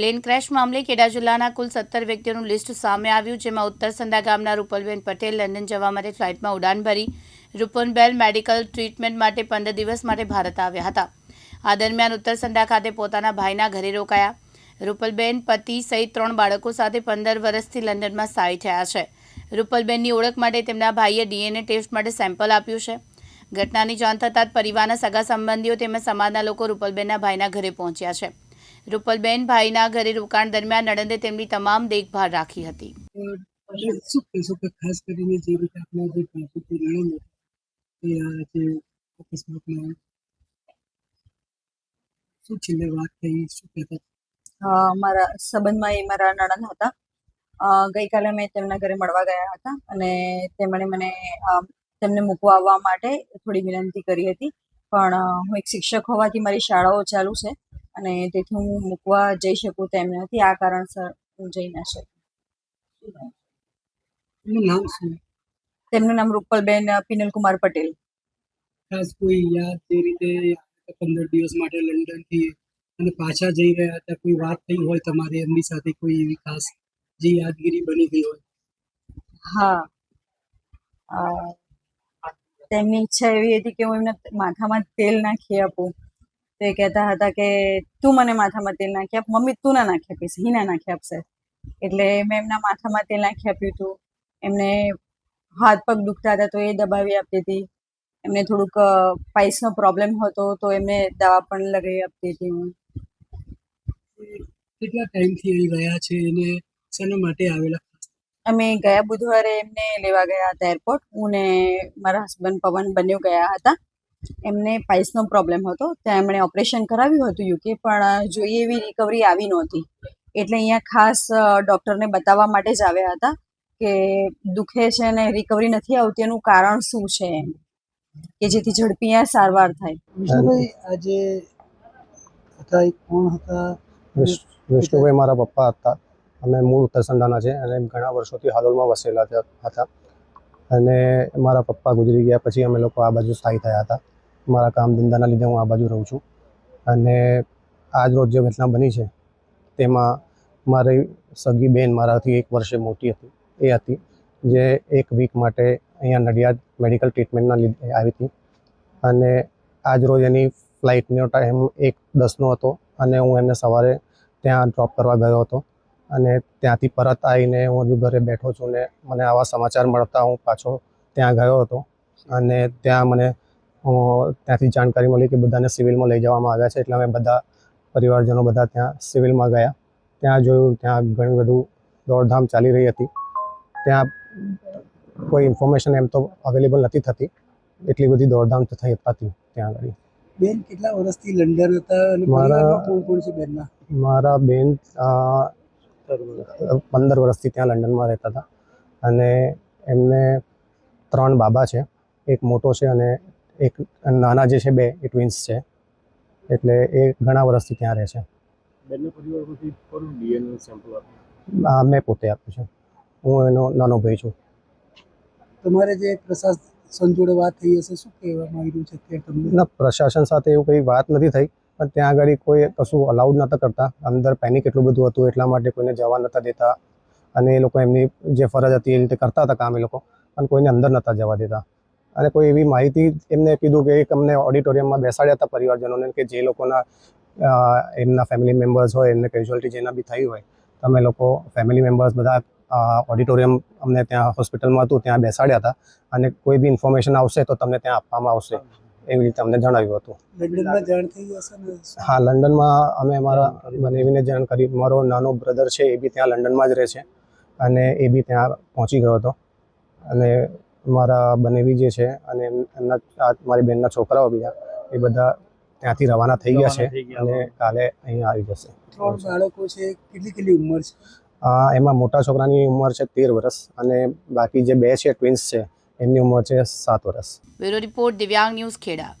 Plane crash મામલે ખેડા જિલ્લાના કુલ સત્તર વ્યક્તિઓનું લિસ્ટ સામે આવ્યું, જેમાં ઉત્તર સંધા ગામના રૂપલબેન પટેલ લંડન જવા માટે ફ્લાઇટમાં ઉડાન ભરી રૂપનબેલ મેડિકલ ટ્રીટમેન્ટ માટે પંદર દિવસ માટે ભારત આવ્યા હતા. આ દરમિયાન ઉત્તર સંધા ખાતે પોતાના ભાઈના ઘરે રોકાયા. રૂપલબેન પતિ સહિત ત્રણ બાળકો સાથે પંદર વર્ષથી લંડનમાં સ્થાયી થયા છે. રૂપલબેનની ઓળખ માટે તેમના ભાઈએ ડીએનએ ટેસ્ટ માટે સેમ્પલ આપ્યું છે. ઘટનાની જાણ થતાં જ પરિવારના સગા સંબંધીઓ તેમજ સમાજના લોકો રૂપલબેનના ભાઈના ઘરે પહોંચ્યા છે. રૂપલબેન ભાઈના ઘરે રોકાણ દરમિયાન નણંદે તેમની તમામ દેખભાળ રાખી હતી. કહેશો કે ખાસ કરીને જે રીતે આપણા જે ભાજપી નણંદ એ જે અકસ્માતમાં શું છેલ્લે વાત થઈ શું કહેતા? મારા સંબંધમાં એ મારા નણંદ હતા. ગઈકાલે મેં તેમના ઘરે મળવા ગયા હતા અને તેમણે મને તેમને મૂકવા આવવા માટે થોડી વિનંતી કરી હતી. પણ હું એક શિક્ષક હોવાથી મારી શાળાઓ ચાલુ છે. અને તેથી હું મૂકવા જઈ શકું તેમ નથી. આ કારણસર હું જઈ ના શકું. નામ શું? તેમનું નામ રૂપલબેન પિનલકુમાર પટેલ. ખાસ કોઈ યાદ જે રીતે પંદર દિવસ માટે લંડનથી અને પાછા જઈ રહ્યા હતા કોઈ વાત થઈ હોય તમારે એમની સાથે કોઈ એવી ખાસ જે યાદગીરી બની ગઈ હોય? હા. તેમની ઈચ્છા એવી હતી કે હું એમને માથામાં તેલ નાખી આપું. તો કહેતા હતા કે તું મને માથામાં તેલ નાખી આપ મમ્મી તું ના નાખી આપીશ હિના નાખી આપશે. એટલે મેં એમના માથામાં તેલ નાખી આપ્યું હતું. એમને હાથ પગ દુખતા હતા તો એ દબાવી આપતી હતી. એમને થોડુંક પાઇસનો પ્રોબ્લેમ હતો તો એમને દવા પણ લગાવી આપતી હતી હું કેટલા ટાઈમથી અહીં ગયા છે અને શેના માટે આવેલા? અમે ગયા બુધવારે એમને લેવા ગયા હતા એરપોર્ટ. હું ને મારા હસબન્ડ પવન બંને ગયા હતા. એમને પાઇસનો પ્રોબ્લેમ હતો. ત્યાં એમણે ઓપરેશન કરાવ્યું હતું યુકે પણ જોઈએ એવી રિકવરી આવી નહોતી. એટલે અહીંયા ખાસ ડૉક્ટરને બતાવવા માટે જ આવ્યા હતા કે દુખે છે ને રિકવરી નથી આવતી એનું કારણ શું છે એમ. કે જેથી ઝડપી અહીંયા સારવાર થાય. વિષ્ણુભાઈ આજે હતા એ કોણ હતા? વિષ્ણુભાઈ મારા પપ્પા હતા. અમે મૂળ ઉત્તરસંડાના છે અને ઘણા વર્ષોથી હાલોલમાં વસેલા હતા. અને મારા પપ્પા ગુજરી ગયા પછી અમે લોકો આ બાજુ સ્થાયી થયા હતા. મારા કામ ધંધાના લીધે હું આ બાજુ રહું છું. અને આજ રોજ જે ઘટના બની છે, તેમાં મારી સગી બેન મારાથી એક વર્ષે મોટી હતી. એ હતી જે એક વીક માટે અહીંયા નડિયાદ મેડિકલ ટ્રીટમેન્ટના લીધે આવી હતી. અને આજ રોજ એની ફ્લાઇટનો ટાઈમ એક દસનો હતો અને હું એમને સવારે ત્યાં ડ્રોપ કરવા ગયો હતો. અને ત્યાંથી પરત આવીને હું હજુ ઘરે બેઠો છું ને મને આવા સમાચાર મળતા હું પાછો ત્યાં ગયો હતો. અને ત્યાં મને ત્યાંથી જાણકારી મળી કે બધાને સિવિલમાં લઈ જવામાં આવ્યા છે. એટલે અમે બધા પરિવારજનો બધા ત્યાં સિવિલમાં ગયા. ત્યાં જોયું ત્યાં ઘણું બધું દોડધામ ચાલી રહી હતી. ત્યાં કોઈ ઇન્ફોર્મેશન એમ તો અવેલેબલ નથી થતી. એટલી બધી દોડધામ થઈ હતી ત્યાં આગળ. બેન કેટલા વર્ષથી લંડન હતા મારા- મારા બેન પંદર વર્ષથી ત્યાં લંડનમાં રહેતા હતા. અને એમને ત્રણ બાબા છે. એક મોટો છે અને એક નાના જે છે બે એ ટ્વિન્સ છે. એટલે એ ઘણા વર્ષથી ત્યાં રહે છે. આ મેં પોતે આપ્યું છે. હું એનો નાનો ભાઈ છું. તમારે જે પ્રશાસન જોડે વાત થઈ હશે શું કહેવામાં આવ્યું છે અત્યારે તમને? ના પ્રશાસન સાથે એવું કંઈ વાત નથી થઈ પણ ત્યાં આગળ કોઈ કશું અલાઉડ નહોતા કરતા. અંદર પેનિક એટલું બધું હતું એટલા માટે કોઈને જવા નહોતા દેતા. અને એ લોકો એમની જે ફરજ હતી એ રીતે કરતા હતા કામ એ લોકો. પણ કોઈને અંદર નહોતા જવા દેતા. અને કોઈ એવી માહિતી એમને કીધું કે એક અમને ઓડિટોરિયમમાં બેસાડ્યા હતા પરિવારજનોને કે જે લોકોના એમના ફેમિલી મેમ્બર્સ હોય એમને કેઝ્યુઅલ્ટી જેના બી થઈ હોય તમે લોકો ફેમિલી મેમ્બર્સ બધા ઓડિટોરિયમ અમને ત્યાં હોસ્પિટલમાં હતું ત્યાં બેસાડ્યા હતા. અને કોઈ બી ઇન્ફોર્મેશન આવશે તો તમને ત્યાં આપવામાં આવશે એવી રીતે અમને જણાવ્યું હતું. હા લંડનમાં અમે અમારા બનેવીને જાણ કરી. મારો નાનો બ્રધર છે એ બી ત્યાં લંડનમાં જ રહે છે. અને એ બી ત્યાં પહોંચી ગયો હતો. અને મારા બનેવી જે છે અને એમના મારી બેનના છોકરાઓ બીજા એ બધા ત્યાંથી રવાના થઈ ગયા છે. અને કાલે અહીંયા આવી જશે. ત્રણ બાળકો છે કેટલી કેટલી ઉંમર છે? આ એમાં મોટા છોકરાની ઉંમર છે તેર વર્ષ અને બાકી જે બે છે ટ્વિન્સ છે એમની ઉંમર છે સાત વર્ષ. Bureau report Divyang news Kheda.